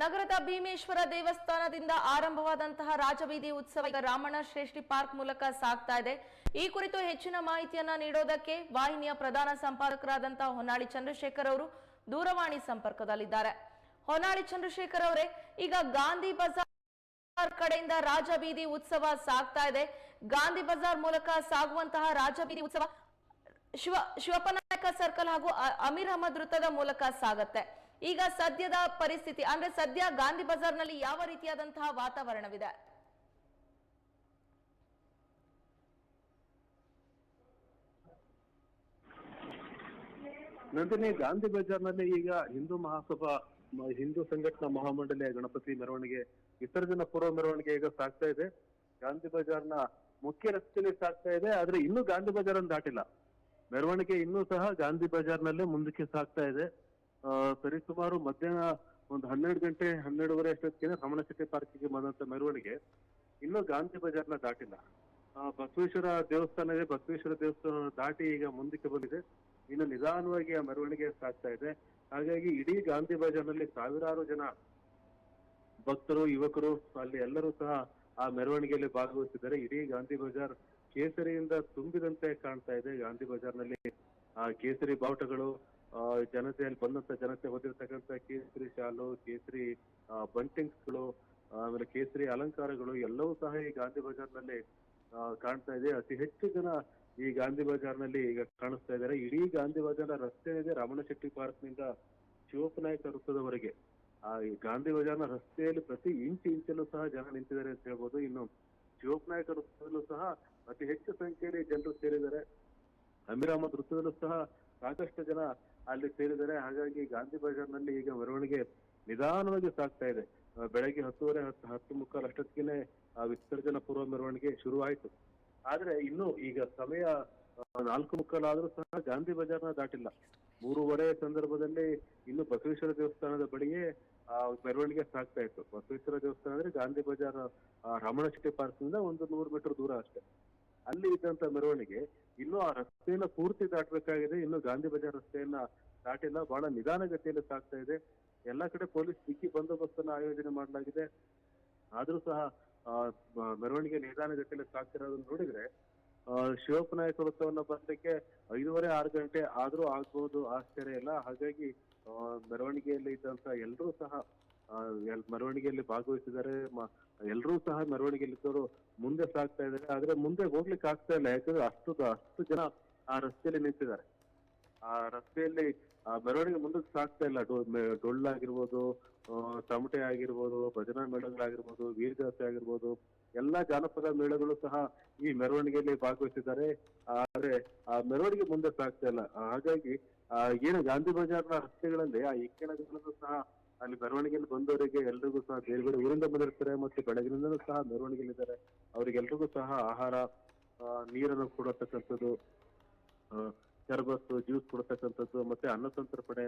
ನಗರದ ಭೀಮೇಶ್ವರ ದೇವಸ್ಥಾನದಿಂದ ಆರಂಭವಾದಂತಹ ರಾಜಬೀದಿ ಉತ್ಸವ ಈಗ ರಾಮಣ್ಣ ಶ್ರೇಷ್ಠಿ ಪಾರ್ಕ್ ಮೂಲಕ ಸಾಗ್ತಾ ಇದೆ. ಈ ಕುರಿತು ಹೆಚ್ಚಿನ ಮಾಹಿತಿಯನ್ನ ನೀಡೋದಕ್ಕೆ ವಾಹಿನಿಯ ಪ್ರಧಾನ ಸಂಪಾದಕರಾದಂತಹ ಹೊನ್ನಾಳಿ ಚಂದ್ರಶೇಖರ್ ಅವರು ದೂರವಾಣಿ ಸಂಪರ್ಕದಲ್ಲಿದ್ದಾರೆ. ಹೊನ್ನಾಳಿ ಚಂದ್ರಶೇಖರ್ ಅವರೇ, ಈಗ ಗಾಂಧಿ ಬಜಾರ್ ಕಡೆಯಿಂದ ರಾಜಬೀದಿ ಉತ್ಸವ ಸಾಗ್ತಾ ಇದೆ. ಗಾಂಧಿ ಬಜಾರ್ ಮೂಲಕ ಸಾಗುವಂತಹ ರಾಜಬೀದಿ ಉತ್ಸವ ಶಿವ, ಶಿವಪನಾಯಕ ಸರ್ಕಲ್ ಹಾಗೂ ಅಮೀರ್ ಅಹಮದ್ ವೃತ್ತದ ಮೂಲಕ ಸಾಗತ್ತೆ. ಈಗ ಸದ್ಯದ ಪರಿಸ್ಥಿತಿ, ಅಂದ್ರೆ ಸದ್ಯ ಗಾಂಧಿ ಬಜಾರ್ನಲ್ಲಿ ಯಾವ ರೀತಿಯಾದಂತಹ ವಾತಾವರಣವಿದೆ? ನಂದಿನಿ, ಗಾಂಧಿ ಬಜಾರ್ನಲ್ಲಿ ಈಗ ಹಿಂದೂ ಮಹಾಸಭಾ ಹಿಂದೂ ಸಂಘಟನಾ ಮಹಾಮಂಡಳಿಯ ಗಣಪತಿ ಮೆರವಣಿಗೆ ವಿಸರ್ಜನ ಪೂರ್ವ ಮೆರವಣಿಗೆ ಈಗ ಸಾಗ್ತಾ ಇದೆ. ಗಾಂಧಿ ಬಜಾರ್ನ ಮುಖ್ಯ ರಸ್ತೆಯಲ್ಲಿ ಸಾಗ್ತಾ ಇದೆ, ಆದ್ರೆ ಇನ್ನೂ ಗಾಂಧಿ ಬಜಾರ್ ಅನ್ನು ದಾಟಿಲ್ಲ. ಮೆರವಣಿಗೆ ಇನ್ನೂ ಸಹ ಗಾಂಧಿ ಬಜಾರ್ನಲ್ಲೇ ಮುಂದಕ್ಕೆ ಸಾಗ್ತಾ ಇದೆ. ಸರಿಸುಮಾರು ಮಧ್ಯಾಹ್ನ ಒಂದು ಹನ್ನೆರಡು ಗಂಟೆ, ಹನ್ನೆರಡುವರೆ ಅಷ್ಟೊತ್ತಿಗೆ ರಮಣ ಶೆಟ್ಟಿ ಪಾರ್ಕಿಗೆ ಬಂದಂತ ಮೆರವಣಿಗೆ. ಇನ್ನೂ ಗಾಂಧಿ ಬಜಾರ್ನ ದಾಟಿಲ್ಲ. ಬಸವೇಶ್ವರ ದೇವಸ್ಥಾನ ಇದೆ ಬಸವೇಶ್ವರ ದೇವಸ್ಥಾನ ದಾಟಿ ಈಗ ಮುಂದಕ್ಕೆ ಬಂದಿದೆ. ಇನ್ನು ನಿಧಾನವಾಗಿ ಆ ಮೆರವಣಿಗೆ ಸಾಗ್ತಾ ಇದೆ. ಹಾಗಾಗಿ ಇಡೀ ಗಾಂಧಿ ಬಜಾರ್ನಲ್ಲಿ ಸಾವಿರಾರು ಜನ ಭಕ್ತರು, ಯುವಕರು, ಅಲ್ಲಿ ಎಲ್ಲರೂ ಸಹ ಆ ಮೆರವಣಿಗೆಯಲ್ಲಿ ಭಾಗವಹಿಸಿದ್ದಾರೆ. ಇಡೀ ಗಾಂಧಿ ಬಜಾರ್ ಕೇಸರಿಯಿಂದ ತುಂಬಿದಂತೆ ಕಾಣ್ತಾ ಇದೆ. ಗಾಂಧಿ ಬಜಾರ್ನಲ್ಲಿ ಆ ಕೇಸರಿ ಬಾವುಟಗಳು ಜನತೆಯಲ್ಲಿ ಬಂದಂತ ಜನತೆ ಹೊಂದಿರತಕ್ಕಂತ ಕೇಸರಿ ಶಾಲು, ಕೇಸರಿ ಬಂಟಿಂಗ್ಸ್ಗಳು ಆಮೇಲೆ ಕೇಸರಿ ಅಲಂಕಾರಗಳು, ಎಲ್ಲವೂ ಸಹ ಈ ಗಾಂಧಿ ಬಜಾರ್ನಲ್ಲಿ ಕಾಣ್ತಾ ಇದೆ. ಅತಿ ಹೆಚ್ಚು ಜನ ಈ ಗಾಂಧಿ ಬಜಾರ್ನಲ್ಲಿ ಈಗ ಕಾಣಿಸ್ತಾ ಇದ್ದಾರೆ. ಇಡೀ ಗಾಂಧಿ ಬಜಾರ್ನ ರಸ್ತೆ ಇದೆ ಶೆಟ್ಟಿ ಪಾರ್ಕ್ನಿಂದ ಶಿವಪ್ಪನಾಯಕ ವೃತ್ತದವರೆಗೆ. ಆ, ಈ ಗಾಂಧಿ ಬಜಾರ್ನ ರಸ್ತೆಯಲ್ಲಿ ಪ್ರತಿ ಇಂಚು ಇಂಚಲ್ಲೂ ಸಹ ಜನ ನಿಂತಿದ್ದಾರೆ ಅಂತ ಹೇಳ್ಬೋದು. ಇನ್ನು ಶಿವಪ್ಪನಾಯಕ ವೃತ್ತದಲ್ಲೂ ಸಹ ಅತಿ ಹೆಚ್ಚು ಸಂಖ್ಯೆಯಲ್ಲಿ ಜನರು ಸೇರಿದ್ದಾರೆ. ಅಮೀರ್ ವೃತ್ತದಲ್ಲೂ ಸಹ ಸಾಕಷ್ಟು ಜನ ಅಲ್ಲಿ ಸೇರಿದರೆ ಹಾಗಾಗಿ ಗಾಂಧಿ ಬಜಾರ್ನಲ್ಲಿ ಈಗ ಮೆರವಣಿಗೆ ನಿಧಾನವಾಗಿ ಸಾಗ್ತಾ ಇದೆ. ಬೆಳಗ್ಗೆ ಹತ್ತುವರೆ, ಹತ್ತು ಹತ್ತು ಮುಕ್ಕಾಲು ಅಷ್ಟೊತ್ತಿಗೆ ವಿಸರ್ಜನಾ ಪೂರ್ವ ಮೆರವಣಿಗೆ ಶುರುವಾಯಿತು. ಆದ್ರೆ ಇನ್ನು ಈಗ ಸಮಯ ನಾಲ್ಕು ಮುಕ್ಕಾಲು ಆದ್ರೂ ಸಹ ಗಾಂಧಿ ಬಜಾರ್ನ ದಾಟಿಲ್ಲ. ಮೂರುವರೆ ಸಂದರ್ಭದಲ್ಲಿ ಇನ್ನು ಬಸವೇಶ್ವರ ದೇವಸ್ಥಾನದ ಬಳಿಯೇ ಆ ಮೆರವಣಿಗೆ ಸಾಗ್ತಾ ಇತ್ತು. ಬಸವೇಶ್ವರ ದೇವಸ್ಥಾನ ಅಂದ್ರೆ ಗಾಂಧಿ ಬಜಾರ್ ರಮಣ ಪಾರ್ಕ್ನಿಂದ ಒಂದು ನೂರು ಮೀಟರ್ ದೂರ ಅಷ್ಟೇ. ಅಲ್ಲಿ ಇದ್ದಂತ ಮೆರವಣಿಗೆ ಇನ್ನು ಆ ರಸ್ತೆಯನ್ನ ಪೂರ್ತಿ ದಾಟಬೇಕಾಗಿದೆ. ಇನ್ನು ಗಾಂಧಿ ಬಜಾರ್ ರಸ್ತೆಯನ್ನ ದಾಟಿಲ್ಲ. ಬಹಳ ನಿಧಾನಗತಿಯಲ್ಲಿ ಸಾಗ್ತಾ ಇದೆ. ಎಲ್ಲಾ ಕಡೆ ಪೊಲೀಸ್ ಬಿಗಿ ಬಂದೋಬಸ್ತನ್ನ ಆಯೋಜನೆ ಮಾಡಲಾಗಿದೆ. ಆದ್ರೂ ಸಹ ಮೆರವಣಿಗೆ ನಿಧಾನಗತಿಯಲ್ಲಿ ಸಾಗ್ತಿರೋದನ್ನ ನೋಡಿದ್ರೆ ಆ, ಶಿವಪ್ಪನಾಯಕ ವೃತ್ತವನ್ನ ಬರ್ಲಿಕ್ಕೆ ಐದೂವರೆ ಆರು ಗಂಟೆ ಆದ್ರೂ ಆಗ್ಬಹುದು ಆಶ್ಚರ್ಯ ಇಲ್ಲ. ಹಾಗಾಗಿ ಮೆರವಣಿಗೆಯಲ್ಲಿ ಇದ್ದಂತ ಎಲ್ಲರೂ ಸಹ ಮೆರವಣಿಗೆಯಲ್ಲಿ ಭಾಗವಹಿಸಿದ್ದಾರೆ. ಎಲ್ಲರೂ ಸಹ ಮೆರವಣಿಗೆಯಲ್ಲಿ ಇದ್ದವರು ಮುಂದೆ ಸಾಗ್ತಾ ಇದ್ದಾರೆ. ಆದ್ರೆ ಮುಂದೆ ಹೋಗ್ಲಿಕ್ಕೆ ಆಗ್ತಾ ಇಲ್ಲ. ಯಾಕಂದ್ರೆ ಅಷ್ಟು ಅಷ್ಟು ಜನ ಆ ರಸ್ತೆಯಲ್ಲಿ ನಿಂತಿದ್ದಾರೆ. ಆ ರಸ್ತೆಯಲ್ಲಿ, ಆ ಮೆರವಣಿಗೆ ಮುಂದಕ್ಕೆ ಸಾಗ್ತಾ ಇಲ್ಲ. ಡೊಳ್ಳಾಗಿರ್ಬೋದು ತಮಟೆ ಆಗಿರ್ಬೋದು, ಭಜನಾ ಮೇಳಗಳಾಗಿರ್ಬೋದು ವೀರಗಾಸೆ ಆಗಿರ್ಬೋದು, ಎಲ್ಲಾ ಜಾನಪದ ಮೇಳಗಳು ಸಹ ಈ ಮೆರವಣಿಗೆಯಲ್ಲಿ ಭಾಗವಹಿಸಿದ್ದಾರೆ. ಆದ್ರೆ ಆ ಮೆರವಣಿಗೆ ಮುಂದೆ ಸಾಗ್ತಾ ಇಲ್ಲ. ಹಾಗಾಗಿ ಏನು ಗಾಂಧಿ ಬಜಾರ್ನ ರಸ್ತೆಗಳಲ್ಲಿ, ಆ ಇಕ್ಕೆಣಗಳನ್ನು ಸಹ ಅಲ್ಲಿ ಮೆರವಣಿಗೆಯಲ್ಲಿ ಬಂದವರಿಗೆ ಎಲ್ರಿಗೂ ಸಹ ಬೇರೆ ಬೇರೆ ಊರಿಂದ ಬಂದಿರ್ತಾರೆ ಮತ್ತು ಬೆಳಗಿನಿಂದಲೂ ಸಹ ಮೆರವಣಿಗೆಯಲ್ಲಿದ್ದಾರೆ. ಅವರಿಗೆಲ್ರಿಗೂ ಸಹ ಆಹಾರ ನೀರನ್ನು ಕೊಡತಕ್ಕಂಥದ್ದು ಶರ್ಬತ್ ಜ್ಯೂಸ್ ಕೊಡ್ತಕ್ಕಂಥದ್ದು ಮತ್ತೆ ಅನ್ನ ಸಂತರ್ಪಣೆ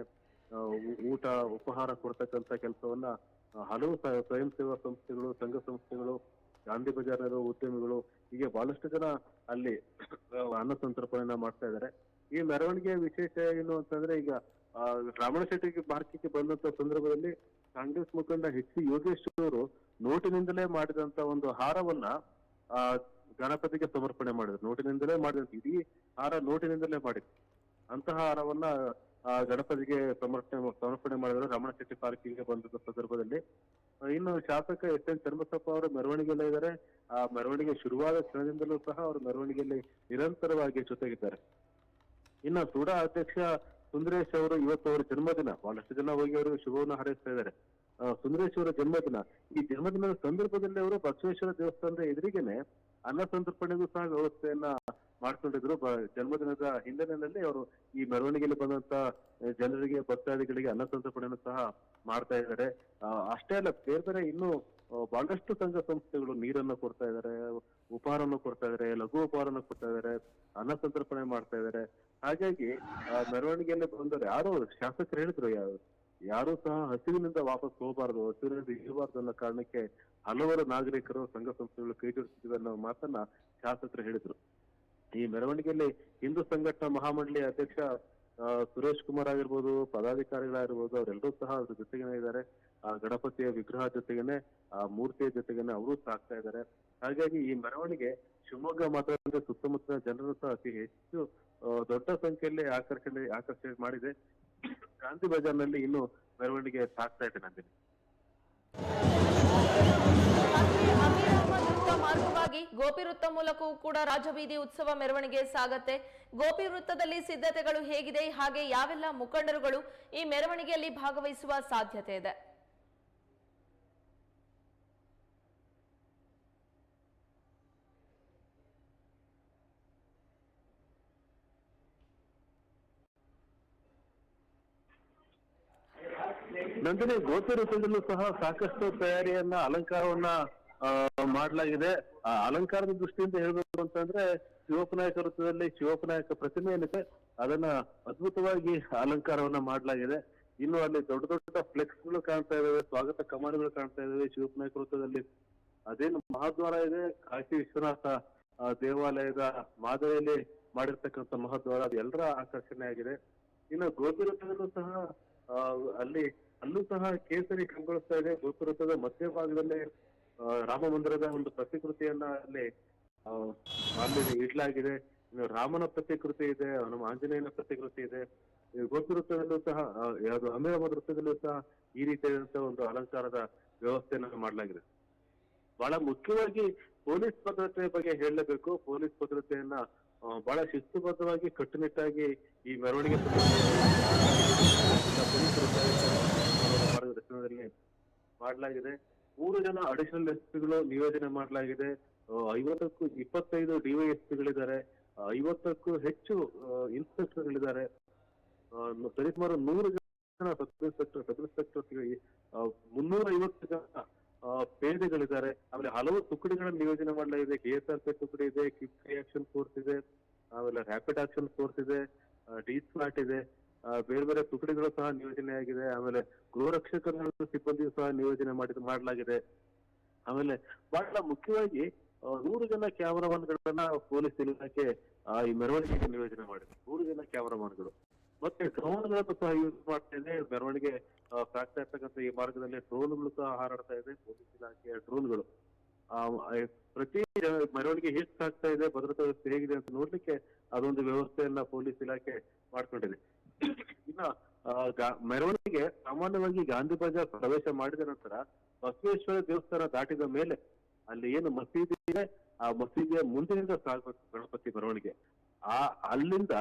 ಊಟ, ಉಪಹಾರ ಕೊಡ್ತಕ್ಕಂಥ ಕೆಲಸವನ್ನ ಹಲವು ಸ್ವಯಂ ಸೇವಾ ಸಂಸ್ಥೆಗಳು, ಸಂಘ ಸಂಸ್ಥೆಗಳು, ಗಾಂಧಿ ಬಜಾರ್ನಲ್ಲಿರುವ ಉದ್ಯಮಿಗಳು, ಹೀಗೆ ಬಹಳಷ್ಟು ಜನ ಅಲ್ಲಿ ಅನ್ನ ಸಂತರ್ಪಣೆಯನ್ನ ಮಾಡ್ತಾ ಇದ್ದಾರೆ. ಈ ಮೆರವಣಿಗೆ ವಿಶೇಷ ಏನು ಅಂತಂದ್ರೆ ಈಗ ರಮಣ ಶೆಟ್ಟಿಗೆ ಪಾರ್ಕಿಗೆ ಬಂದಂತ ಸಂದರ್ಭದಲ್ಲಿ ಕಾಂಗ್ರೆಸ್ ಮುಖಂಡ ಎಚ್ ಸಿ ಯೋಗೇಶ್ ಅವರು ನೋಟಿನಿಂದಲೇ ಮಾಡಿದಂತ ಒಂದು ಹಾರವನ್ನ, ಆ, ಗಣಪತಿಗೆ ಸಮರ್ಪಣೆ ಮಾಡಿದ್ರು. ನೋಟಿನಿಂದಲೇ ಮಾಡಿದಂತ, ಇಡೀ ಹಾರ ನೋಟಿನಿಂದಲೇ ಮಾಡಿದ್ರು. ಅಂತಹ ಹಾರವನ್ನ, ಆ, ಗಣಪತಿಗೆ ಸಮರ್ಪಣೆ ಸಮರ್ಪಣೆ ಮಾಡಿದ್ರು. ರಮಣ ಶೆಟ್ಟಿ ಪಾರ್ಕಿಗೆ ಬಂದ ಸಂದರ್ಭದಲ್ಲಿ ಇನ್ನು ಶಾಸಕ ಎಸ್ ಎನ್ ಚನ್ನಬಸಪ್ಪ ಅವರು ಮೆರವಣಿಗೆಯಲ್ಲೇ ಇದ್ದಾರೆ. ಆ, ಮೆರವಣಿಗೆ ಶುರುವಾದ ಕ್ಷಣದಿಂದಲೂ ಸಹ ಅವರು ಮೆರವಣಿಗೆಯಲ್ಲಿ ನಿರಂತರವಾಗಿ ಜೊತೆಗಿದ್ದಾರೆ. ಇನ್ನು ಸೂಡಾ ಅಧ್ಯಕ್ಷ ಸುಂದರೇಶ್ ಅವರು ಇವತ್ತು ಅವರ ಜನ್ಮದಿನ, ಬಹಳಷ್ಟು ಜನ ಹೋಗಿ ಅವರು ಶುಭವನ್ನು ಹಾರೈಸ್ತಾ ಇದ್ದಾರೆ. ಸುಂದರೇಶ್ ಅವರ ಜನ್ಮದಿನ, ಈ ಜನ್ಮದಿನದ ಸಂದರ್ಭದಲ್ಲಿ ಅವರು ಬಸವೇಶ್ವರ ದೇವಸ್ಥಾನದ ಎದುರಿಗೆನೆ ಅನ್ನ ಸಂತರ್ಪಣೆಗೂ ಸಹ ವ್ಯವಸ್ಥೆಯನ್ನ ಮಾಡ್ಕೊಂಡಿದ್ರು. ಜನ್ಮದಿನದ ಹಿನ್ನೆಲೆಯಲ್ಲಿ ಅವರು ಈ ಮೆರವಣಿಗೆಯಲ್ಲಿ ಬಂದಂತ ಜನರಿಗೆ, ಭಕ್ತಾದಿಗಳಿಗೆ ಅನ್ನ ಸಂತರ್ಪಣೆಯನ್ನು ಸಹ ಮಾಡ್ತಾ ಇದ್ದಾರೆ. ಅಷ್ಟೇ ಅಲ್ಲ, ಬೇರೆ ಬೇರೆ ಇನ್ನು ಬಹಳಷ್ಟು ಸಂಘ ಸಂಸ್ಥೆಗಳು ನೀರನ್ನು ಕೊಡ್ತಾ ಇದ್ದಾರೆ, ಉಪಹಾರವನ್ನು ಕೊಡ್ತಾ ಇದ್ದಾರೆ, ಲಘು ಉಪಹಾರವನ್ನು ಕೊಡ್ತಾ ಇದ್ದಾರೆ, ಅನ್ನ ಸಂತರ್ಪಣೆ ಮಾಡ್ತಾ ಇದ್ದಾರೆ. ಹಾಗಾಗಿ ಆ, ಮೆರವಣಿಗೆಯಲ್ಲಿ ಬಂದವರು ಯಾರು ಶಾಸಕರು ಹೇಳಿದ್ರು ಯಾರು ಯಾರು ಸಹ ಹಸಿವಿನಿಂದ ವಾಪಸ್ ಹೋಗಬಾರದು ಹಸಿವಿನಿಂದ ಇರಬಾರ್ದು ಅನ್ನೋ ಕಾರಣಕ್ಕೆ ಹಲವಾರು ನಾಗರಿಕರು ಸಂಘ ಸಂಸ್ಥೆಗಳು ಕೈ ಜೋಡಿಸಿದ್ವಿ ಅನ್ನೋ ಮಾತನ್ನ ಶಾಸಕರು ಹೇಳಿದ್ರು. ಈ ಮೆರವಣಿಗೆಯಲ್ಲಿ ಹಿಂದೂ ಸಂಘಟನಾ ಮಹಾಮಂಡಳಿ ಅಧ್ಯಕ್ಷ ಸುರೇಶ್ ಕುಮಾರ್ ಆಗಿರ್ಬೋದು ಪದಾಧಿಕಾರಿಗಳಾಗಿರ್ಬೋದು ಅವರೆಲ್ಲರೂ ಸಹ ಅದ್ರ ಜೊತೆಗೇನೆ ಇದ್ದಾರೆ. ಆ ಗಣಪತಿಯ ವಿಗ್ರಹ ಜೊತೆಗೇನೆ ಆ ಮೂರ್ತಿಯ ಜೊತೆಗೇನೆ ಅವರು ಸಾಕ್ತಾ ಇದ್ದಾರೆ. ಹಾಗಾಗಿ ಈ ಮೆರವಣಿಗೆ ಶಿವಮೊಗ್ಗ ಮಾತ್ರ ಸುತ್ತಮುತ್ತಲಿನ ಜನರು ಸಹ ಅತಿ ಹೆಚ್ಚು ದೊಡ್ಡ ಸಂಖ್ಯೆಯಲ್ಲಿ ಆಕರ್ಷಣೆ ಆಕರ್ಷಣೆ ಮಾಡಿದೆ. ಗಾಂಧಿ ಬಜಾರ್ನಲ್ಲಿ ಇನ್ನು ಮೆರವಣಿಗೆ ಸಾಕ್ತಾ ಇದೆ ನಂದಿನಿ. ಮಾರ್ಗವಾಗಿ ಗೋಪಿ ವೃತ್ತ ಮೂಲಕವೂ ಕೂಡ ರಾಜಬೀದಿ ಉತ್ಸವ ಮೆರವಣಿಗೆ ಸಾಗತ್ತೆ. ಗೋಪಿ ವೃತ್ತದಲ್ಲಿ ಸಿದ್ಧತೆಗಳು ಹೇಗಿದೆ, ಹಾಗೆ ಯಾವೆಲ್ಲ ಮುಖಂಡರುಗಳು ಈ ಮೆರವಣಿಗೆಯಲ್ಲಿ ಭಾಗವಹಿಸುವ ಸಾಧ್ಯತೆ ಇದೆ? ನಂದಿನಿ ಗೋಚರ ವೃತ್ತದಲ್ಲೂ ಸಹ ಸಾಕಷ್ಟು ತಯಾರಿಯನ್ನ, ಅಲಂಕಾರವನ್ನ ಮಾಡಲಾಗಿದೆ. ಆ, ಅಲಂಕಾರದ ದೃಷ್ಟಿಯಿಂದ ಹೇಳ್ಬೇಕು ಅಂತಂದ್ರೆ, ಶಿವಪನಾಯಕ ವೃತ್ತದಲ್ಲಿ ಶಿವಪನಾಯಕ ಪ್ರತಿಮೆ ಏನಿದೆ ಅದನ್ನ ಅದ್ಭುತವಾಗಿ ಅಲಂಕಾರವನ್ನ ಮಾಡಲಾಗಿದೆ. ಇನ್ನು ಅಲ್ಲಿ ದೊಡ್ಡ ದೊಡ್ಡ ಫ್ಲೆಕ್ಸ್ಗಳು ಕಾಣ್ತಾ ಇದಾವೆ, ಸ್ವಾಗತ ಕಮಾನುಗಳು ಕಾಣ್ತಾ ಇದಾವೆ ಶಿವಪನಾಯಕ ವೃತ್ತದಲ್ಲಿ. ಅದೇನು ಮಹಾದ್ವಾರ ಇದೆ, ಕಾಶಿ ವಿಶ್ವನಾಥ ದೇವಾಲಯದ ಮಾದರಿಯಲ್ಲಿ ಮಾಡಿರ್ತಕ್ಕಂಥ ಮಹಾದ್ವಾರ. ಎಲ್ಲರ ಆಕರ್ಷಣೆ ಆಗಿದೆ ಇನ್ನು ಗೋಪಿ ಸಹ ಅಲ್ಲಿ ಅಲ್ಲೂ ಸಹ ಕೇಸರಿ ಕಂಗೊಳಿಸ್ತಾ ಇದೆ. ಗೋಪುರದ ಮಧ್ಯಭಾಗದಲ್ಲೇ ರಾಮ ಮಂದಿರದ ಒಂದು ಪ್ರತಿಕೃತಿಯನ್ನ ಅಲ್ಲಿ ಅಲ್ಲಿ ಇಡ್ಲಾಗಿದೆ. ರಾಮನ ಪ್ರತಿಕೃತಿ ಇದೆ ನಮ್ಮ ಆಂಜನೇಯನ ಪ್ರತಿಕೃತಿ ಇದೆ. ಗೋಪುರದಲ್ಲೂ ಸಹ ಯಾವುದು ಅಮೀರಾಬಾದ್ ವೃತ್ತದಲ್ಲೂ ಸಹ ಈ ರೀತಿಯಾದಂತಹ ಒಂದು ಅಲಂಕಾರದ ವ್ಯವಸ್ಥೆಯನ್ನ ಮಾಡಲಾಗಿದೆ. ಬಹಳ ಮುಖ್ಯವಾಗಿ ಪೊಲೀಸ್ ಭದ್ರತೆ ಬಗ್ಗೆ ಹೇಳಲೇಬೇಕು ಪೊಲೀಸ್ ಭದ್ರತೆಯನ್ನ ಬಹಳ ಶಿಸ್ತುಬದ್ಧವಾಗಿ, ಕಟ್ಟುನಿಟ್ಟಾಗಿ ಈ ಮೆರವಣಿಗೆ ಮಾಡಲಾಗಿದೆ. ಮೂರು ಜನ ಅಡಿಷನಲ್ ಎಸ್ ಪಿಗಳು ನಿಯೋಜನೆ ಮಾಡಲಾಗಿದೆ. ಐವತ್ತಕ್ಕೂ ಇಪ್ಪತ್ತೈದು ಡಿವೈಎಸ್ಪಿಗಳಿದ್ದಾರೆ ಐವತ್ತಕ್ಕೂ ಹೆಚ್ಚು ಇನ್ಸ್ಪೆಕ್ಟರ್ಗಳಿದ್ದಾರೆ ಸರಿಸುಮಾರು ನೂರು ಜನ ಸಬ್ ಇನ್ಸ್ಪೆಕ್ಟರ್ ಸಬ್ ಇನ್ಸ್ಪೆಕ್ಟರ್ ಮುನ್ನೂರ ಐವತ್ತು ಜನ ಪೇದೆಗಳಿದ್ದಾರೆ. ಆಮೇಲೆ ಹಲವು ತುಕಡಿಗಳನ್ನು ನಿಯೋಜನೆ ಮಾಡಲಾಗಿದೆ. ಕೆ ಎಸ್ ಆರ್ ಪಿ ತುಕಡಿ ಇದೆ ಕ್ವಿಕ್ ರಿಯಾಕ್ಷನ್ ಫೋರ್ಸ್ ಇದೆ, ಆಮೇಲೆ ರ್ಯಾಪಿಡ್ ಆಕ್ಷನ್ ಫೋರ್ಸ್ ಇದೆ ಡಿ ಸ್ಮಾರ್ಟ್ ಇದೆ. ಬೇರೆ ಬೇರೆ ತುಕಡಿಗಳು ಸಹ ನಿಯೋಜನೆ ಆಗಿದೆ. ಆಮೇಲೆ ಗೃಹರಕ್ಷಕರ ಸಿಬ್ಬಂದಿಯು ಸಹ ನಿಯೋಜನೆ ಮಾಡಿದ ಮಾಡಲಾಗಿದೆ. ಆಮೇಲೆ ಬಹಳ ಮುಖ್ಯವಾಗಿ ನೂರು ಜನ ಕ್ಯಾಮರಾಮನ್ಗಳನ್ನ ಪೊಲೀಸ್ ಇಲಾಖೆ ಈ ಮೆರವಣಿಗೆಗೆ ನಿಯೋಜನೆ ಮಾಡಿದೆ. ನೂರು ಜನ ಕ್ಯಾಮರಾಮನ್ಗಳು. ಮತ್ತೆ ಡ್ರೋನ್ಗಳನ್ನು ಸಹ ಯೂಸ್ ಮಾಡ್ತಾ ಇದೆ. ಮೆರವಣಿಗೆ ಸಾಕ್ತಾ ಇರ್ತಕ್ಕಂಥ ಈ ಮಾರ್ಗದಲ್ಲಿ ಡ್ರೋನ್ಗಳು ಸಹ ಹಾರಾಡ್ತಾ ಇದೆ. ಪೊಲೀಸ್ ಇಲಾಖೆಯ ಡ್ರೋನ್ಗಳು. ಪ್ರತಿ ಮೆರವಣಿಗೆ ಹೇಗೆ ಆಗ್ತಾ ಇದೆ, ಭದ್ರತಾ ವ್ಯವಸ್ಥೆ ಹೇಗಿದೆ ಅಂತ ನೋಡ್ಲಿಕ್ಕೆ ಅದೊಂದು ವ್ಯವಸ್ಥೆಯನ್ನ ಪೊಲೀಸ್ ಇಲಾಖೆ ಮಾಡ್ಕೊಂಡಿದೆ. ಇನ್ನ ಮೆರವಣಿಗೆ ಸಾಮಾನ್ಯವಾಗಿ ಗಾಂಧಿ ಬಜಾರ್ ಪ್ರವೇಶ ಮಾಡಿದ ನಂತರ ಬಸವೇಶ್ವರ ದೇವಸ್ಥಾನ ದಾಟಿದ ಮೇಲೆ ಅಲ್ಲಿ ಏನು ಮಸೀದಿ ಇದೆ ಆ ಮಸೀದಿಯ ಮುಂದಿನಿಂದ ಸಾಗಬೇಕು ಗಣಪತಿ ಮೆರವಣಿಗೆ. ಆ ಅಲ್ಲಿಂದ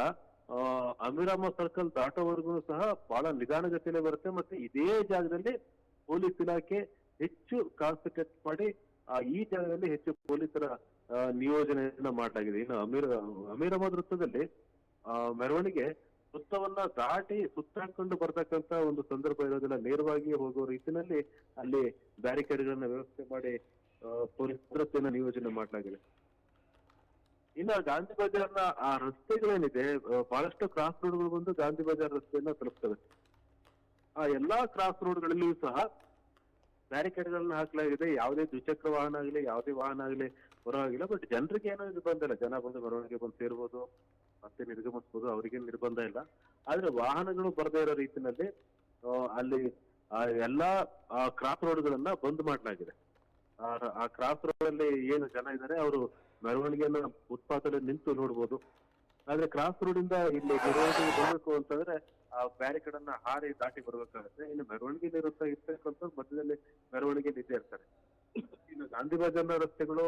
ಅಮೀರಾಮ ಸರ್ಕಲ್ ದಾಟೋವರೆಗೂ ಸಹ ಬಹಳ ನಿಧಾನಗತಿಯಲ್ಲಿ ಬರುತ್ತೆ ಮತ್ತೆ ಇದೇ ಜಾಗದಲ್ಲಿ ಪೊಲೀಸ್ ಇಲಾಖೆ ಹೆಚ್ಚು ಕಾನ್ಸಂಟ್ರೇಟ್ ಮಾಡಿ ಆ, ಈ ಜಾಗದಲ್ಲಿ ಹೆಚ್ಚು ಪೊಲೀಸರ ನಿಯೋಜನೆಯನ್ನ ಮಾಡಲಾಗಿದೆ. ಇನ್ನು ಅಮೀರ ಅಮೀರಾಮ ವೃತ್ತದಲ್ಲಿ ಮೆರವಣಿಗೆ ವೃತ್ತವನ್ನ ದಾಟಿ ಸುತ್ತಾಕೊಂಡು ಬರ್ತಕ್ಕಂತ ಒಂದು ಸಂದರ್ಭ ಇರೋದಿಲ್ಲ ನೇರವಾಗಿ ಹೋಗುವ ರೀತಿಯಲ್ಲಿ ಅಲ್ಲಿ ಬ್ಯಾರಿಕೇಡ್ಗಳನ್ನ ವ್ಯವಸ್ಥೆ ಮಾಡಿ ಪೊಲೀಸ್ ಭದ್ರತೆಯನ್ನ ನಿಯೋಜನೆ ಮಾಡಲಾಗಿದೆ. ಇನ್ನ ಗಾಂಧಿ ಬಜಾರ್ನ ಆ ರಸ್ತೆಗಳೇನಿದೆ ಬಹಳಷ್ಟು ಕ್ರಾಸ್ ರೋಡ್ಗಳು ಬಂದು ಗಾಂಧಿ ಬಜಾರ್ ರಸ್ತೆಯನ್ನ ತಲುಪ್ತವೆ. ಆ ಎಲ್ಲಾ ಕ್ರಾಸ್ ರೋಡ್ಗಳಲ್ಲಿಯೂ ಸಹ ಬ್ಯಾರಿಕೇಡ್ಗಳನ್ನ ಹಾಕಲಾಗಿದೆ. ಯಾವುದೇ ದ್ವಿಚಕ್ರ ವಾಹನ ಆಗಲಿ, ಯಾವುದೇ ವಾಹನ ಆಗಲಿ ಬರೋವಾಗಿಲ್ಲ ಬಟ್ ಜನರಿಗೆ ಏನೋ ಇದು ಬಂದಿಲ್ಲ, ಜನ ಬಂದು ಮೆರವಣಿಗೆ ಬಂದು ಸೇರ್ಬೋದು. ಮತ್ತೆ ನಿರ್ಗಮಿಸಬಹುದು ಅವರಿಗೆ ನಿರ್ಬಂಧ ಇಲ್ಲ. ಆದ್ರೆ ವಾಹನಗಳು ಬರದೇ ಇರೋ ರೀತಿಯಲ್ಲಿ ಅಲ್ಲಿ ಎಲ್ಲಾ ಕ್ರಾಸ್ ರೋಡ್ಗಳನ್ನ ಬಂದ್ ಮಾಡಲಾಗಿದೆ. ಆ ಕ್ರಾಸ್ ರೋಡ್ ಅಲ್ಲಿ ಏನು ಜನ ಇದ್ದಾರೆ, ಅವರು ಮೆರವಣಿಗೆಯನ್ನ ಉತ್ಪಾದನೆ ನಿಂತು ನೋಡ್ಬೋದು. ಆದ್ರೆ ಕ್ರಾಸ್ ರೋಡ್ ಇಂದ ಇಲ್ಲಿ ಮೆರವಣಿಗೆ ಬರ್ಬೇಕು ಅಂತಂದ್ರೆ ಆ ಬ್ಯಾರಿಕೇಡ್ ಅನ್ನ ಹಾರಿ ದಾಟಿ ಬರ್ಬೇಕಾಗುತ್ತೆ. ಇನ್ನು ಮೆರವಣಿಗೆ ಇರುತ್ತ ಇರ್ತಕ್ಕಂಥ ಮಧ್ಯದಲ್ಲಿ ಮೆರವಣಿಗೆ ನಿಂತೇ ಇರ್ತಾರೆ. ಇನ್ನು ಗಾಂಧಿ ಬಜಾರ್ನ ರಸ್ತೆಗಳು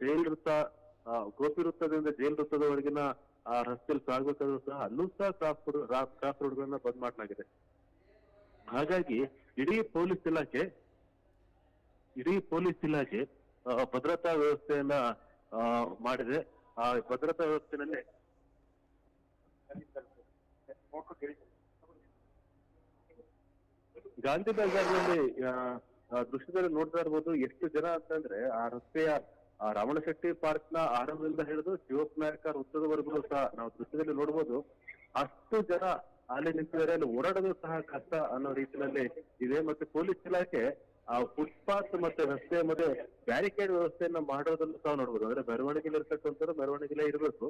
ಜೈಲ್ ವೃತ್ತ ಗೋಪಿ ವೃತ್ತದಿಂದ ಜೈಲ್ ವೃತ್ತದವರೆಗಿನ ಆ ರಸ್ತೆಯಲ್ಲಿ ಸಾಗಬೇಕಾದ್ರೂ ಸಹ ಅಲ್ಲೂ ಸಹ ಕ್ರಾಸ್ ಕ್ರಾಸ್ ರೋಡ್ಗಳನ್ನ ಬಂದ್ ಮಾಡಲಾಗಿದೆ. ಹಾಗಾಗಿ ಇಡೀ ಪೊಲೀಸ್ ಇಲಾಖೆ, ಇಡೀ ಪೊಲೀಸ್ ಇಲಾಖೆ ಭದ್ರತಾ ವ್ಯವಸ್ಥೆಯನ್ನ ಮಾಡಿದೆ. ಆ ಭದ್ರತಾ ವ್ಯವಸ್ಥೆನಲ್ಲಿ ಗಾಂಧಿ ಬಜಾರ್ನಲ್ಲಿ ದೃಶ್ಯದಲ್ಲಿ ನೋಡ್ತಾ ಇರ್ಬೋದು ಎಷ್ಟು ಜನ ಅಂತಂದ್ರೆ ಆ ರಸ್ತೆಯ ಶಕ್ತಿ ಪಾರ್ಕ್ನ ಆರಂಭದಿಂದ ಹಿಡಿದು ಶಿವನಾಯಕ ವೃತ್ತದವರೆಗೂ ಸಹ ನಾವು ದೃಶ್ಯದಲ್ಲಿ ನೋಡ್ಬೋದು. ಅಷ್ಟು ಜನ ಅಲ್ಲಿ ನಿಂತಿದ್ದಾರೆ. ಅಲ್ಲಿ ಓಡಾಡೋದು ಸಹ ಕಷ್ಟ ಅನ್ನೋ ರೀತಿಯಲ್ಲಿ ಇದೆ. ಮತ್ತೆ ಪೊಲೀಸ್ ಇಲಾಖೆ ಆ ಫುಟ್ಪಾತ್ ಮತ್ತೆ ರಸ್ತೆ ಮಧ್ಯೆ ಬ್ಯಾರಿಕೇಡ್ ವ್ಯವಸ್ಥೆಯನ್ನ ಮಾಡೋದನ್ನು ಸಹ ನೋಡ್ಬೋದು. ಅಂದ್ರೆ ಮೆರವಣಿಗೆ ಇರ್ತಕ್ಕಂಥದ್ದು ಮೆರವಣಿಗೆಲೇ ಇರಬೇಕು.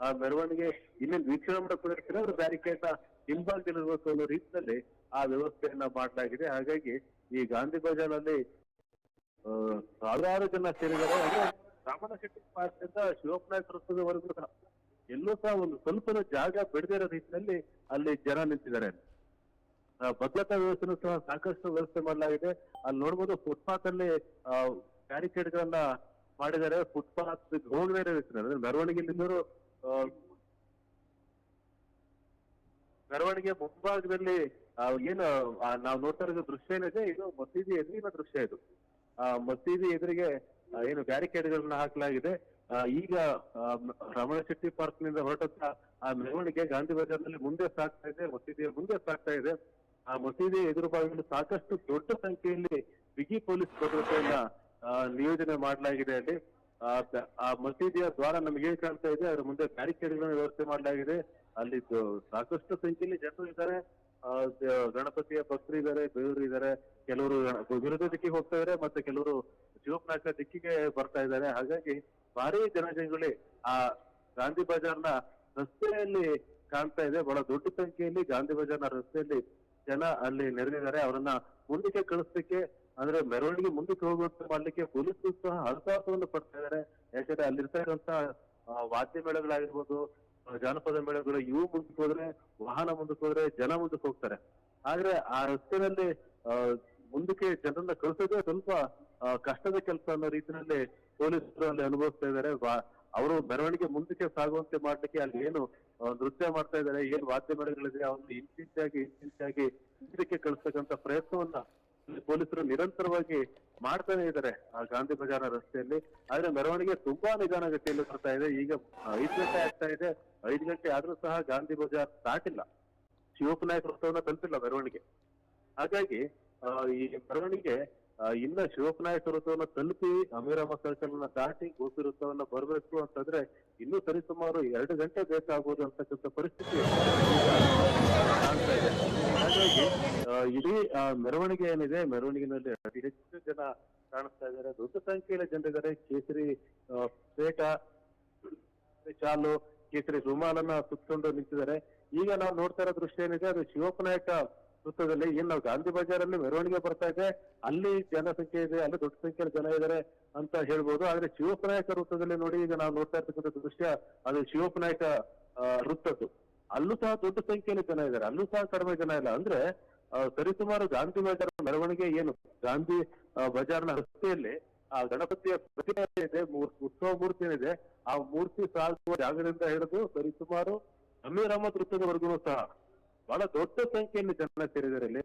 ಆ ಮೆರವಣಿಗೆ ಇನ್ನೇನು ವೀಕ್ಷಣೆ ಮಾಡಕ್ ಬಂದಿರ್ತಾರೆ ಅವ್ರ ಬ್ಯಾರಿಕೇಡ್ ಹಿಂಭಾಗದಲ್ಲಿರ್ಬೇಕು ಅನ್ನೋ ರೀತಿಯಲ್ಲಿ ಆ ವ್ಯವಸ್ಥೆಯನ್ನ ಮಾಡಲಾಗಿದೆ. ಹಾಗಾಗಿ ಈ ಗಾಂಧಿ ಬಜಾರ್ನಲ್ಲಿ ಆ, ಸಾವಿರಾರು ಜನ ಸೇರಿದ್ದಾರೆ. ಅಂದ್ರೆ ರಾಮನ ಶೆಟ್ಟಿ ಪಾರ್ಕ್ನಿಂದ ಶಿವಪ್ಪನಾಯಕ ವೃತ್ತದವರೆಗೂ ಸಹ ಎಲ್ಲೂ ಸಹ ಒಂದು ಸ್ವಲ್ಪ ಜಾಗ ಬಿಡದಿರೋ ರೀತಿಯಲ್ಲಿ ಅಲ್ಲಿ ಜನ ನಿಂತಿದ್ದಾರೆ. ಭದ್ರತಾ ವ್ಯವಸ್ಥೆನೂ ಸಹ ಸಾಕಷ್ಟು ವ್ಯವಸ್ಥೆ ಮಾಡಲಾಗಿದೆ. ಅಲ್ಲಿ ನೋಡ್ಬೋದು ಫುಟ್ಪಾತ್ ಅಲ್ಲಿ ಬ್ಯಾರಿಕೇಡ್ ಗಳನ್ನ ಮಾಡಿದ್ದಾರೆ. ಫುಟ್ಪಾತ್ ಗ್ರೌಂಡ್ ಬೇರೆ ಮೆರವಣಿಗೆಯಲ್ಲಿದ್ದವರು ಆ, ಮೆರವಣಿಗೆ ಮುಂಭಾಗದಲ್ಲಿ ಏನು ನಾವು ನೋಡ್ತಾ ಇರೋ ದೃಶ್ಯ ಏನಿದೆ ಇದು ಮಸೀದಿ ಎದುರಿನ ದೃಶ್ಯ ಇದು. ಮಸೀದಿ ಎದುರಿಗೆ ಏನು ಬ್ಯಾರಿಕೇಡ್ ಗಳನ್ನ ಹಾಕಲಾಗಿದೆ ಈಗ ರಮಣ ಶೆಟ್ಟಿ ಪಾರ್ಕ್ನಿಂದ ಹೊರಟಂತ ಆ ಮೆರವಣಿಗೆ ಗಾಂಧಿ ಬಜಾರ್ನಲ್ಲಿ ಮುಂದೆ ಸಾಗ್ತಾ ಇದೆ, ಮಸೀದಿಯ ಮುಂದೆ ಸಾಗ್ತಾ ಇದೆ. ಆ ಮಸೀದಿ ಎದುರು ಭಾಗದಲ್ಲಿ ಸಾಕಷ್ಟು ದೊಡ್ಡ ಸಂಖ್ಯೆಯಲ್ಲಿ ಬಿಗಿ ಪೊಲೀಸ್ ಭದ್ರತೆಯನ್ನ ನಿಯೋಜನೆ ಮಾಡಲಾಗಿದೆ ಅಲ್ಲಿ. ಆ ಮಸೀದಿಯ ದ್ವಾರ ನಮಗೆ ಏನ್ ಕಾಣ್ತಾ ಇದೆ, ಅದರ ಮುಂದೆ ಬ್ಯಾರಿಕೇಡ್ ಗಳನ್ನ ವ್ಯವಸ್ಥೆ ಮಾಡಲಾಗಿದೆ. ಅಲ್ಲಿ ಸಾಕಷ್ಟು ಸಂಖ್ಯೆಯಲ್ಲಿ ಜನರು ಇದ್ದಾರೆ. ಗಣಪತಿಯ ಭಕ್ತರು ಇದ್ದಾರೆ ಕೆಲವರು ವಿರುದ್ಧ ದಿಕ್ಕಿಗೆ ಹೋಗ್ತಾ ಇದ್ದಾರೆ ಮತ್ತೆ ಕೆಲವರು ಶಿವಪ್ನಾಯಕ ದಿಕ್ಕಿಗೆ ಬರ್ತಾ ಇದ್ದಾರೆ. ಹಾಗಾಗಿ ಭಾರಿ ಜನಜಂಗುಳಿ ಆ ಗಾಂಧಿ ಬಜಾರ್ನ ರಸ್ತೆಯಲ್ಲಿ ಕಾಣ್ತಾ ಇದೆ. ಬಹಳ ದೊಡ್ಡ ಸಂಖ್ಯೆಯಲ್ಲಿ ಗಾಂಧಿ ಬಜಾರ್ನ ರಸ್ತೆಯಲ್ಲಿ ಜನ ಅಲ್ಲಿ ನೆರೆದಿದ್ದಾರೆ. ಅವರನ್ನ ಮುಂದಕ್ಕೆ ಕಳಿಸ್ಲಿಕ್ಕೆ ಅಂದ್ರೆ ಮೆರವಣಿಗೆ ಮುಂದಕ್ಕೆ ಹೋಗುವಂತೆ ಮಾಡ್ಲಿಕ್ಕೆ ಪೊಲೀಸರು ಸಹ ಹರಸಾಹಸವನ್ನು ಪಡ್ತಾ ಇದ್ದಾರೆ. ಯಾಕಂದ್ರೆ ಅಲ್ಲಿರ್ತಕ್ಕಂತ ಆ, ವಾದ್ಯ ಮೇಳಗಳಾಗಿರ್ಬೋದು ಜಾನಪದ ಮೇಳಗಳು ಇವು ಮುಂದಕ್ಕೆ ಹೋದ್ರೆ ವಾಹನ ಮುಂದಕ್ಕೆ ಹೋದ್ರೆ ಜನ ಮುಂದಕ್ಕೆ ಹೋಗ್ತಾರೆ. ಆದ್ರೆ ಆ ರಸ್ತೆಯಲ್ಲಿ ಆ, ಮುಂದಕ್ಕೆ ಜನರನ್ನ ಕಳಿಸೋದೇ ಸ್ವಲ್ಪ ಕಷ್ಟದ ಕೆಲಸ ಅನ್ನೋ ರೀತಿಯಲ್ಲಿ ಪೊಲೀಸರು ಅಲ್ಲಿ ಅನುಭವಿಸ್ತಾ ಇದ್ದಾರೆ. ಅವರು ಮೆರವಣಿಗೆ ಮುಂದಕ್ಕೆ ಸಾಗುವಂತೆ ಮಾಡ್ಲಿಕ್ಕೆ ಅಲ್ಲಿ ಏನು ನೃತ್ಯ ಮಾಡ್ತಾ ಇದ್ದಾರೆ ಏನ್ ವಾದ್ಯ ಮೇಳಗಳಿದೆ ಅವನ್ನ ಇಂಚಿಂಚಾಗಿ ಇಂಚಿಂಚಾಗಿ ಇದಕ್ಕೆ ಕಳಿಸ್ತಕ್ಕಂತ ಪ್ರಯತ್ನವನ್ನ ಪೊಲೀಸರು ನಿರಂತರವಾಗಿ ಮಾಡ್ತಾನೆ ಇದ್ದಾರೆ ಆ ಗಾಂಧಿ ಬಜಾರ ರಸ್ತೆಯಲ್ಲಿ. ಆದ್ರೆ ಮೆರವಣಿಗೆ ತುಂಬಾ ನಿಧಾನಗತಿಯಲ್ಲಿ ಬರ್ತಾ ಇದೆ. ಈಗ ಐದು ಗಂಟೆ ಆಗ್ತಾ ಇದೆ. ಐದು ಗಂಟೆ ಆದ್ರೂ ಸಹ ಗಾಂಧಿ ಬಜಾರ್ ದಾಟಿಲ್ಲ. ಶಿವಪ್ಪನಾಯಕ ವೃತ್ತವನ್ನ ತಲುಪಿಲ್ಲ ಮೆರವಣಿಗೆ. ಹಾಗಾಗಿ ಈ ಮೆರವಣಿಗೆ ಇನ್ನ ಶಿವಪ್ಪನಾಯಕ ವೃತ್ತವನ್ನ ತಲುಪಿ ಅಮೀರಾಮ ಸರ್ಕಲ್ನ ದಾಟಿ ಗೋಪಿ ವೃತ್ತವನ್ನ ಬರಬೇಕು ಅಂತಂದ್ರೆ ಇನ್ನೂ ಸರಿಸುಮಾರು ಎರಡು ಗಂಟೆ ಬೇಕಾಗುವುದು ಅಂತಕ್ಕಂಥ ಪರಿಸ್ಥಿತಿ ಹಾಗಾಗಿ ಇಡೀ ಮೆರವಣಿಗೆ ಏನಿದೆ, ಮೆರವಣಿಗೆನಲ್ಲಿ ಅತಿ ಹೆಚ್ಚು ಜನ ಕಾಣಿಸ್ತಾ ಇದ್ದಾರೆ. ದೊಡ್ಡ ಸಂಖ್ಯೆಯಲ್ಲಿ ಜನರಿದ್ದಾರೆ. ಕೇಸರಿ ಪೇಟ, ಚಾಲು, ಕೇಸರಿ ರುಮಾಲನ್ನ ಸುತ್ತಕೊಂಡು ನಿಂತಿದ್ದಾರೆ. ಈಗ ನಾವು ನೋಡ್ತಾ ಇರೋ ದೃಶ್ಯ ಏನಿದೆ, ಅದು ಶಿವಪ್ಪನಾಯಕ ವೃತ್ತದಲ್ಲಿ ಏನ್ ನಾವು ಗಾಂಧಿ ಬಜಾರಲ್ಲಿ ಮೆರವಣಿಗೆ ಬರ್ತಾ ಇದೆ, ಅಲ್ಲಿ ಜನಸಂಖ್ಯೆ ಇದೆ, ಅಲ್ಲಿ ದೊಡ್ಡ ಸಂಖ್ಯೆಯಲ್ಲಿ ಜನ ಇದ್ದಾರೆ ಅಂತ ಹೇಳ್ಬೋದು. ಆದ್ರೆ ಶಿವಪನಾಯಕ ವೃತ್ತದಲ್ಲಿ ನೋಡಿ ಈಗ ನಾವು ನೋಡ್ತಾ ಇರ್ತಕ್ಕಂಥ ದೃಶ್ಯ, ಅದು ಶಿವಪನಾಯಕ ವೃತ್ತದ್ದು. ಅಲ್ಲೂ ಸಹ ದೊಡ್ಡ ಸಂಖ್ಯೆಯಲ್ಲಿ ಜನ ಇದ್ದಾರೆ ಅಲ್ಲೂ ಸಹ ಕಡಿಮೆ ಜನ ಇಲ್ಲ. ಅಂದ್ರೆ ಸರಿಸುಮಾರು ಗಾಂಧಿ ಬಜಾರ್ ಮೆರವಣಿಗೆ ಏನು? ಗಾಂಧಿ ಬಜಾರ್ನ ರಸ್ತೆಯಲ್ಲಿ ಆ ಗಣಪತಿಯ ಪ್ರತಿಮೆ ಇದೆ ಮೂರ್- ಉತ್ಸವ ಮೂರ್ತಿ ಏನಿದೆ ಆ ಮೂರ್ತಿ ಸಾಗುವ ಜಾಗದಿಂದ ಹಿಡಿದು ಸರಿಸುಮಾರು ಅಮೀರ್ ಅಹಮದ್ ವೃತ್ತದವರೆಗೂ ಸಹ ಬಹಳ ದೊಡ್ಡ ಸಂಖ್ಯೆಯಲ್ಲಿ ಜನ ಸೇರಿದ್ದಾರೆ ಇಲ್ಲಿ.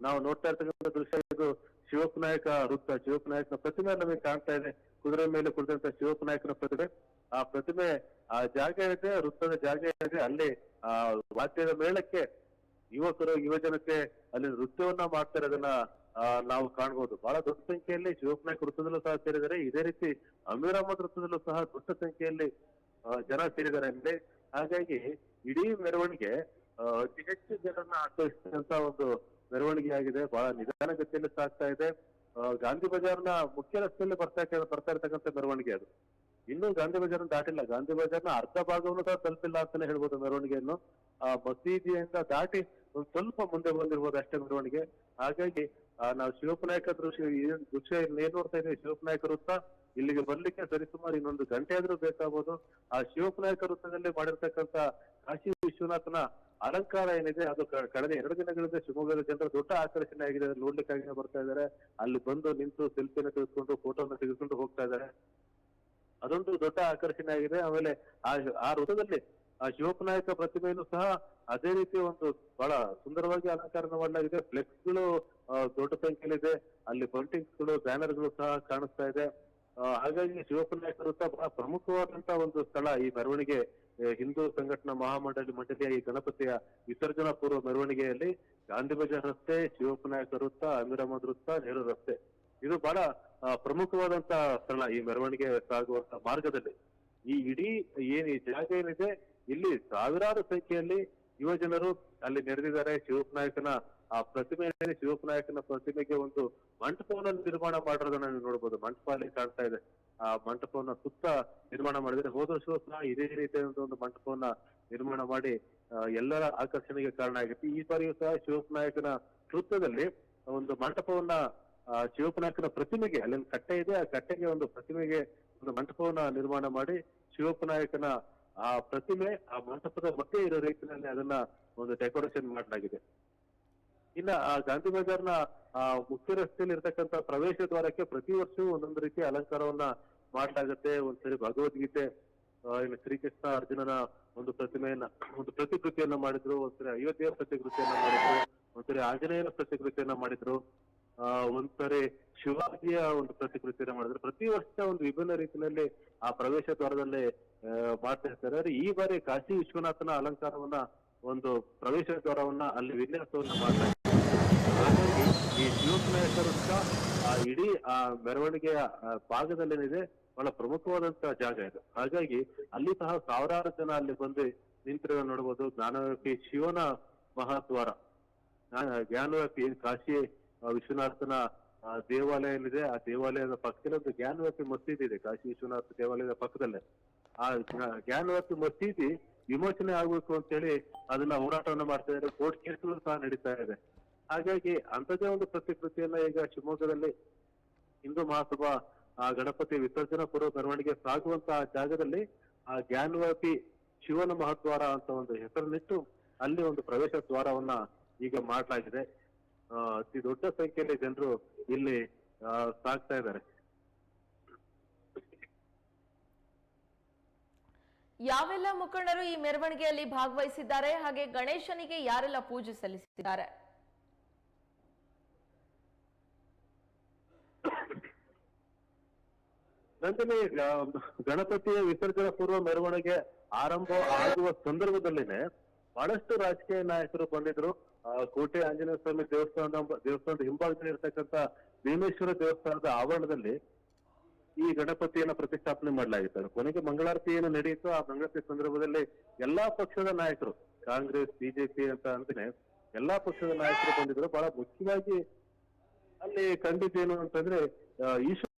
ನಾವು ನೋಡ್ತಾ ಇರ್ತಕ್ಕಂಥ ದೃಶ್ಯ ಇದು ಶಿವಪ್ಪನಾಯಕ ವೃತ್ತ ಶಿವಪ್ಪನಾಯಕನ ಪ್ರತಿಮೆ ನಮಗೆ ಕಾಣ್ತಾ ಇದೆ. ಕುದುರೆ ಮೇಲೆ ಕುಳಿತಂತ ಶಿವಪ್ಪನಾಯಕನ ಪ್ರತಿಮೆ. ಆ ಪ್ರತಿಮೆ ಆ ಜಾಗ ಇದೆ ವೃತ್ತದ ಜಾಗ ಇದೆ. ಅಲ್ಲಿ ಆ ವಾದ್ಯದ ಮೇಳಕ್ಕೆ ಯುವಕರು ಯುವಜನತೆ ಅಲ್ಲಿ ನೃತ್ಯವನ್ನ ಮಾಡ್ತಾ ಇರೋದನ್ನ ಆ, ನಾವು ಕಾಣ್ಬೋದು. ಬಹಳ ದೊಡ್ಡ ಸಂಖ್ಯೆಯಲ್ಲಿ ಶಿವಪ್ಪನಾಯಕ ವೃತ್ತದಲ್ಲೂ ಸಹ ಸೇರಿದ್ದಾರೆ. ಇದೇ ರೀತಿ ಅಮೀರ್ ಅಹಮದ್ ವೃತ್ತದಲ್ಲೂ ಸಹ ದೊಡ್ಡ ಸಂಖ್ಯೆಯಲ್ಲಿ ಜನ ಸೇರಿದ್ದಾರೆ ಅಂದ್ರೆ ಹಾಗಾಗಿ ಇಡೀ ಮೆರವಣಿಗೆ ಅತಿ ಹೆಚ್ಚು ಜನರನ್ನ ಆಕರ್ಷಿಸಿದಂತ ಒಂದು ಮೆರವಣಿಗೆ ಆಗಿದೆ. ಬಹಳ ನಿಧಾನಗತಿಯಲ್ಲಿ ಸಾಗ್ತಾ ಇದೆ. ಗಾಂಧಿ ಬಜಾರ್ನ ಮುಖ್ಯ ರಸ್ತೆಯಲ್ಲಿ ಬರ್ತಾ ಬರ್ತಾ ಇರ್ತಕ್ಕಂಥ ಮೆರವಣಿಗೆ ಅದು. ಇನ್ನೂ ಗಾಂಧಿ ಬಜಾರ್ ದಾಟಿಲ್ಲ. ಗಾಂಧಿ ಬಜಾರ್ನ ಅರ್ಧ ಭಾಗವನ್ನು ಸಹ ತಲುಪಿಲ್ಲ ಅಂತಾನೆ ಹೇಳ್ಬೋದು ಮೆರವಣಿಗೆಯನ್ನು. ಆ, ಮಸೀದಿಯಿಂದ ದಾಟಿ ಒಂದು ಸ್ವಲ್ಪ ಮುಂದೆ ಬಂದಿರ್ಬೋದು ಅಷ್ಟೇ ಮೆರವಣಿಗೆ. ಹಾಗಾಗಿ ನಾವು ಶಿವಪನಾಯಕ ದೃಶ್ಯ ದೃಶ್ಯ ಏನ್ ನೋಡ್ತಾ ಇದ್ದೀವಿ? ಶಿವಪನಾಯಕ ವೃತ್ತ ಇಲ್ಲಿಗೆ ಬರ್ಲಿಕ್ಕೆ ಸರಿಸುಮಾರು ಇನ್ನೊಂದು ಗಂಟೆ ಆದ್ರೂ ಬೇಕಾಗ್ಬೋದು. ಆ ಶಿವಪನಾಯಕ ವೃತ್ತದಲ್ಲಿ ಮಾಡಿರ್ತಕ್ಕಂತ ಕಾಶಿ ವಿಶ್ವನಾಥನ ಅಲಂಕಾರ ಏನಿದೆ, ಅದು ಕಳೆದ ಎರಡು ದಿನಗಳಿಂದ ಶಿವಮೊಗ್ಗದ ಜನರ ದೊಡ್ಡ ಆಕರ್ಷಣೆ ಆಗಿದೆ. ನೋಡ್ಲಿಕ್ಕಾಗಿ ಬರ್ತಾ ಇದ್ದಾರೆ ಅಲ್ಲಿ ಬಂದು ನಿಂತು ಸೆಲ್ಫಿನ ತೆಗೆದುಕೊಂಡು, ಫೋಟೋನ ತೆಗೆದುಕೊಂಡು ಹೋಗ್ತಾ ಇದ್ದಾರೆ ಅದೊಂದು ದೊಡ್ಡ ಆಕರ್ಷಣೆ ಆಗಿದೆ. ಆಮೇಲೆ ಆ ಆ ವೃತ್ತದಲ್ಲಿ ಆ ಶಿವಪ್ಪನಾಯಕ ಪ್ರತಿಮೆಯನ್ನು ಸಹ ಅದೇ ರೀತಿ ಒಂದು ಬಹಳ ಸುಂದರವಾಗಿ ಅಲಂಕಾರ ಮಾಡಲಾಗಿದೆ. ಫ್ಲೆಕ್ಸ್ಗಳು ದೊಡ್ಡ ಸಂಖ್ಯೆಯಲ್ಲಿದೆ. ಅಲ್ಲಿ ಬಂಟಿಂಗ್ಸ್ಗಳು ಬ್ಯಾನರ್ಗಳು ಸಹ ಕಾಣಿಸ್ತಾ ಇದೆ. ಹಾಗಾಗಿ ಶಿವಪ್ಪನಾಯಕ ವೃತ್ತ ಬಹಳ ಪ್ರಮುಖವಾದಂತಹ ಒಂದು ಸ್ಥಳ ಈ ಮೆರವಣಿಗೆ. ಹಿಂದೂ ಸಂಘಟನಾ ಮಹಾಮಂಡಳಿ ಮಂಡಳಿಯ ಈ ಗಣಪತಿಯ ವಿಸರ್ಜನಾ ಪೂರ್ವ ಮೆರವಣಿಗೆಯಲ್ಲಿ ಗಾಂಧಿ ಬಜಾರ್ ರಸ್ತೆ ಶಿವಪ್ಪನಾಯಕ ವೃತ್ತ ಅಮೀರ್ ವೃತ್ತ, ನೆಹರು ರಸ್ತೆ. ಇದು ಬಹಳ ಪ್ರಮುಖವಾದಂತಹ ಪ್ರಮುಖವಾದಂತ ಸ್ಥಳ ಈ ಮೆರವಣಿಗೆ ಸಾಗುವಂತಹ ಮಾರ್ಗದಲ್ಲಿ. ಈ ಇಡೀ ಏನ್, ಈ ಜಾಗ ಏನಿದೆ, ಇಲ್ಲಿ ಸಾವಿರಾರು ಸಂಖ್ಯೆಯಲ್ಲಿ ಯುವ ಜನರು ಅಲ್ಲಿ ನೆರೆದಿದ್ದಾರೆ. ಶಿವಪ್ಪನಾಯಕನ ಆ ಪ್ರತಿಮೆ ಶಿವಪ್ಪ ಶಿವಪ್ಪನಾಯಕನ ಪ್ರತಿಮೆಗೆ ಒಂದು ಮಂಟಪವನ್ನು ನಿರ್ಮಾಣ ಮಾಡಿರೋದನ್ನ ನೀವು ನೋಡಬಹುದು ಮಂಟಪ ಅಲ್ಲಿ ಕಾಣ್ತಾ ಇದೆ. ಆ ಮಂಟಪವನ್ನ ಸುತ್ತ ನಿರ್ಮಾಣ ಮಾಡಿದ್ರೆ ಹೋದ ವರ್ಷವೂ ಸಹ ಇದೇ ರೀತಿಯಾದಂತಹ ಒಂದು ಮಂಟಪವನ್ನ ನಿರ್ಮಾಣ ಮಾಡಿ ಎಲ್ಲರ ಆಕರ್ಷಣೆಗೆ ಕಾರಣ ಆಗಿತ್ತು. ಈ ಬಾರಿಯೂ ಸಹ ಶಿವಪ್ಪನಾಯಕನ ವೃತ್ತದಲ್ಲಿ ಒಂದು ಮಂಟಪವನ್ನ ಶಿವಪ್ಪ ಶಿವಪ್ಪನಾಯಕನ ಪ್ರತಿಮೆಗೆ ಅಲ್ಲೊಂದು ಕಟ್ಟೆ ಇದೆ, ಆ ಕಟ್ಟೆಗೆ ಒಂದು ಪ್ರತಿಮೆಗೆ ಒಂದು ಮಂಟಪವನ್ನ ನಿರ್ಮಾಣ ಮಾಡಿ ಶಿವಪ್ಪನಾಯಕನ ಆ ಪ್ರತಿಮೆ, ಆ ಮಂಟಪದ ಮಧ್ಯೆ ಇರೋ ರೀತಿಯಲ್ಲಿ ಅದನ್ನ ಒಂದು ಡೆಕೋರೇಷನ್ ಮಾಡಲಾಗಿದೆ. ಇನ್ನ, ಆ, ಗಾಂಧಿ ಬಜಾರ್ನ, ಆ, ಮುಖ್ಯ ರಸ್ತೆಯಲ್ಲಿ ಇರತಕ್ಕಂತ ಪ್ರವೇಶ ದ್ವಾರಕ್ಕೆ ಪ್ರತಿ ವರ್ಷವೂ ಒಂದೊಂದು ರೀತಿ ಅಲಂಕಾರವನ್ನ ಮಾಡಲಾಗುತ್ತೆ ಒಂದ್ಸರಿ ಭಗವದ್ಗೀತೆ ಏನು ಶ್ರೀಕೃಷ್ಣ ಅರ್ಜುನನ ಒಂದು ಪ್ರತಿಮೆಯನ್ನ, ಒಂದು ಪ್ರತಿಕೃತಿಯನ್ನ ಮಾಡಿದ್ರು, ಒಂದ್ಸರಿ ಅಯೋಧ್ಯೆಯ ಪ್ರತಿಕೃತಿಯನ್ನ ಮಾಡಿದ್ರು, ಒಂದ್ಸರಿ ಆಂಜನೇಯನ ಪ್ರತಿಕೃತಿಯನ್ನ ಮಾಡಿದ್ರು, ಆ, ಒಂದ್ಸರಿ ಶಿವಾಜಿಯ ಒಂದು ಪ್ರತಿಕೃತಿಯನ್ನ ಮಾಡಿದ್ರು. ಪ್ರತಿ ವರ್ಷ ಒಂದು ವಿಭಿನ್ನ ರೀತಿಯಲ್ಲಿ ಆ ಪ್ರವೇಶ ದ್ವಾರದಲ್ಲಿ ಮಾಡ್ತಾ ಇರ್ತಾರೆ. ಆದ್ರೆ ಈ ಬಾರಿ ಕಾಶಿ ವಿಶ್ವನಾಥನ ಅಲಂಕಾರವನ್ನ, ಒಂದು ಪ್ರವೇಶ ದ್ವಾರವನ್ನ ಅಲ್ಲಿ ವಿನ್ಯಾಸವನ್ನ ಮಾಡ್ತಾ ಹಾಗಾಗಿ ಈ ಶಿವಕುಮಾರ ಇಡೀ ಆ ಮೆರವಣಿಗೆಯ ಭಾಗದಲ್ಲೇನಿದೆ ಬಹಳ ಪ್ರಮುಖವಾದಂತ ಜಾಗ ಇದು. ಹಾಗಾಗಿ ಅಲ್ಲಿ ಸಹ ಸಾವಿರಾರು ಜನ ಅಲ್ಲಿ ಬಂದು ನಿಂತಿರೋದನ್ನ ನೋಡಬಹುದು ಜ್ಞಾನವ್ಯಾಪಿ ಶಿವನ ಮಹಾದ್ವಾರ. ಜ್ಞಾನ- ಜ್ಞಾನವ್ಯಾಪಿ ಕಾಶಿ ವಿಶ್ವನಾಥನ ದೇವಾಲಯ ಏನಿದೆ ಆ ದೇವಾಲಯದ ಪಕ್ಕದಲ್ಲಿ ಒಂದು ಜ್ಞಾನವ್ಯಾಪಿ ಮಸೀದಿ ಇದೆ. ಕಾಶಿ ವಿಶ್ವನಾಥ ದೇವಾಲಯದ ಪಕ್ಕದಲ್ಲೇ. ಆ ಜ್ಞಾನ ಜ್ಞಾನವ್ಯಾಪಿ ಮಸೀದಿ ವಿಮೋಚನೆ ಆಗ್ಬೇಕು ಅಂತೇಳಿ ಅದನ್ನ ಹೋರಾಟವನ್ನ ಮಾಡ್ತಾ ಇದ್ದಾರೆ. ಕೋರ್ಟ್ ಕೇಸ್ಗಳು ಸಹ ನಡೀತಾ ಇದೆ. ಹಾಗಾಗಿ ಅಂತದೇ ಒಂದು ಪ್ರತಿಕೃತಿಯನ್ನ ಈಗ ಶಿವಮೊಗ್ಗದಲ್ಲಿ ಹಿಂದೂ ಮಹಾಸಭಾ ಆ ಗಣಪತಿ ವಿಸರ್ಜನಾ ಪೂರ್ವ ಮೆರವಣಿಗೆ ಸಾಗುವಂತಹ ಜಾಗದಲ್ಲಿ ಆ ಜ್ಞಾನವ್ಯಾಪಿ ಶಿವನ ಮಹದ್ವಾರ ಅಂತ ಒಂದು ಹೆಸರನ್ನಿಟ್ಟು ಅಲ್ಲಿ ಒಂದು ಪ್ರವೇಶ ದ್ವಾರವನ್ನ ಈಗ ಮಾಡಲಾಗಿದೆ. ಅತಿ ದೊಡ್ಡ ಸಂಖ್ಯೆಯಲ್ಲಿ ಜನರು ಇಲ್ಲಿ ಸಾಗ್ತಾ ಇದ್ದಾರೆ. ಯಾವೆಲ್ಲ ಮುಖಂಡರು ಈ ಮೆರವಣಿಗೆಯಲ್ಲಿ ಭಾಗವಹಿಸಿದ್ದಾರೆ? ಹಾಗೆ ಗಣೇಶನಿಗೆ ಯಾರೆಲ್ಲ ಪೂಜೆ ಸಲ್ಲಿಸಿದ್ದಾರೆ? ನಂದಿನಿ ಗಣಪತಿಯ ವಿಸರ್ಜನಾ ಪೂರ್ವ ಮೆರವಣಿಗೆ ಆರಂಭ ಆಗುವ ಸಂದರ್ಭದಲ್ಲಿನೇ ಬಹಳಷ್ಟು ರಾಜಕೀಯ ನಾಯಕರು ಬಂದಿದ್ರು. ಕೋಟೆ ಆಂಜನೇಯ ಸ್ವಾಮಿ ದೇವಸ್ಥಾನದ ದೇವಸ್ಥಾನದ ಹಿಂಭಾಗದಲ್ಲಿ ಇರತಕ್ಕಂತ ಭೀಮೇಶ್ವರ ದೇವಸ್ಥಾನದ ಆವರಣದಲ್ಲಿ ಈ ಗಣಪತಿಯನ್ನ ಪ್ರತಿಷ್ಠಾಪನೆ ಮಾಡಲಾಗಿತ್ತು. ಕೊನೆಗೆ ಮಂಗಳಾರತಿ ಏನು ನಡೆಯಿತು. ಆ ಮಂಗಳಾರತಿ ಸಂದರ್ಭದಲ್ಲಿ ಎಲ್ಲಾ ಪಕ್ಷದ ನಾಯಕರು, ಕಾಂಗ್ರೆಸ್, ಬಿಜೆಪಿ ಅಂತ ಅಂದ್ರೆ ಎಲ್ಲಾ ಪಕ್ಷದ ನಾಯಕರು ಬಂದಿದ್ರು. ಬಹಳ ಮುಖ್ಯವಾಗಿ ಅಲ್ಲಿ ಕಂಡಿದ್ದೇನು ಅಂತಂದ್ರೆ ಈಶ್ವರ